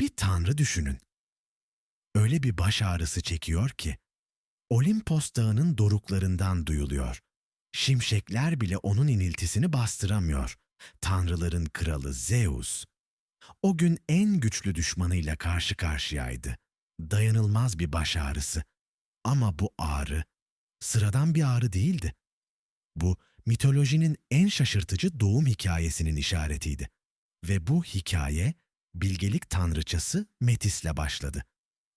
Bir tanrı düşünün. Öyle bir baş ağrısı çekiyor ki, Olimpos dağının doruklarından duyuluyor. Şimşekler bile onun iniltisini bastıramıyor. Tanrıların kralı Zeus. O gün en güçlü düşmanıyla karşı karşıyaydı. Dayanılmaz bir baş ağrısı. Ama bu ağrı sıradan bir ağrı değildi. Bu mitolojinin en şaşırtıcı doğum hikayesinin işaretiydi. Ve bu hikaye bilgelik tanrıçası Metis'le başladı.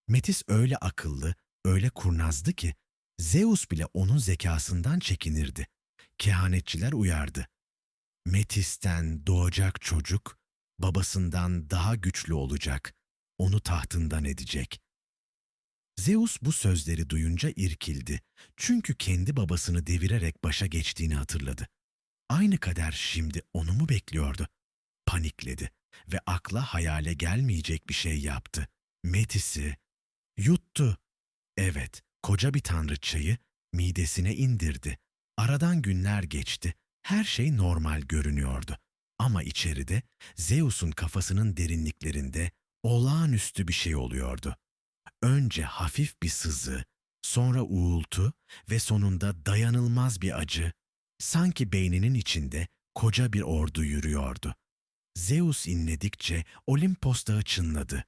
Metis öyle akıllı, öyle kurnazdı ki Zeus bile onun zekasından çekinirdi. Kehanetçiler uyardı. Metis'ten doğacak çocuk babasından daha güçlü olacak, onu tahtından edecek. Zeus bu sözleri duyunca irkildi. Çünkü kendi babasını devirerek başa geçtiğini hatırladı. Aynı kader şimdi onu mu bekliyordu? Panikledi ve akla hayale gelmeyecek bir şey yaptı. Metis'i yuttu. Evet, koca bir tanrıçayı midesine indirdi. Aradan günler geçti. Her şey normal görünüyordu. Ama içeride Zeus'un kafasının derinliklerinde olağanüstü bir şey oluyordu. Önce hafif bir sızı, sonra uğultu ve sonunda dayanılmaz bir acı. Sanki beyninin içinde koca bir ordu yürüyordu. Zeus inledikçe Olimpos dağı çınladı.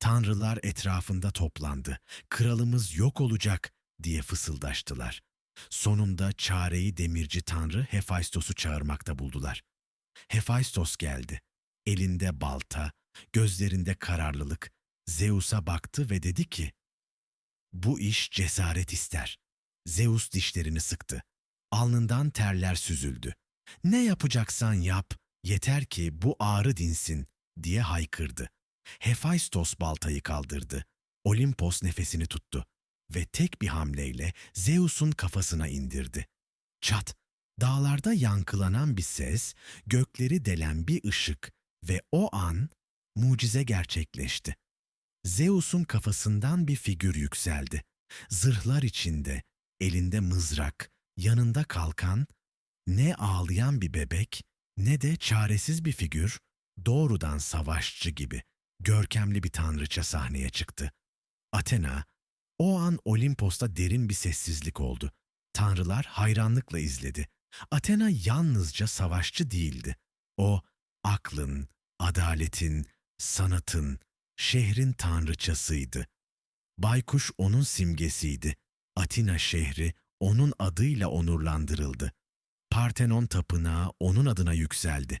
Tanrılar etrafında toplandı. Kralımız yok olacak diye fısıldaştılar. Sonunda çareyi demirci tanrı Hephaistos'u çağırmakta buldular. Hephaistos geldi. Elinde balta, gözlerinde kararlılık. Zeus'a baktı ve dedi ki, Bu iş cesaret ister. Zeus dişlerini sıktı. Alnından terler süzüldü. Ne yapacaksan yap, yeter ki bu ağrı dinsin diye haykırdı. Hephaistos baltayı kaldırdı. Olimpos nefesini tuttu ve tek bir hamleyle Zeus'un kafasına indirdi. Çat, dağlarda yankılanan bir ses, gökleri delen bir ışık ve o an mucize gerçekleşti. Zeus'un kafasından bir figür yükseldi. Zırhlar içinde, elinde mızrak, yanında kalkan, ne ağlayan bir bebek ne de çaresiz bir figür, doğrudan savaşçı gibi, görkemli bir tanrıça sahneye çıktı. Athena, o an Olimpos'ta derin bir sessizlik oldu. Tanrılar hayranlıkla izledi. Athena yalnızca savaşçı değildi. O, aklın, adaletin, sanatın, şehrin tanrıçasıydı. Baykuş onun simgesiydi. Atina şehri onun adıyla onurlandırıldı. Partenon tapınağı onun adına yükseldi.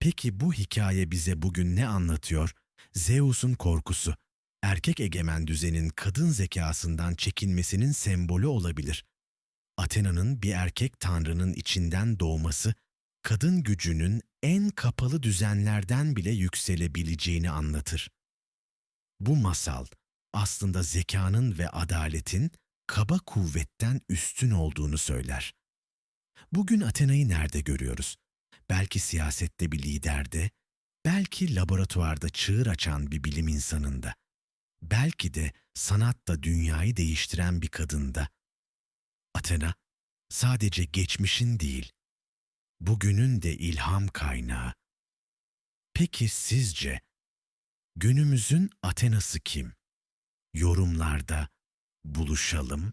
Peki bu hikaye bize bugün ne anlatıyor? Zeus'un korkusu, erkek egemen düzenin kadın zekasından çekinmesinin sembolü olabilir. Athena'nın bir erkek tanrının içinden doğması, kadın gücünün en kapalı düzenlerden bile yükselebileceğini anlatır. Bu masal aslında zekanın ve adaletin kaba kuvvetten üstün olduğunu söyler. Bugün Athena'yı nerede görüyoruz? Belki siyasette bir liderde, belki laboratuvarda çığır açan bir bilim insanında, belki de sanatta dünyayı değiştiren bir kadında. Athena sadece geçmişin değil, bugünün de ilham kaynağı. Peki sizce günümüzün Athena'sı kim? Yorumlarda buluşalım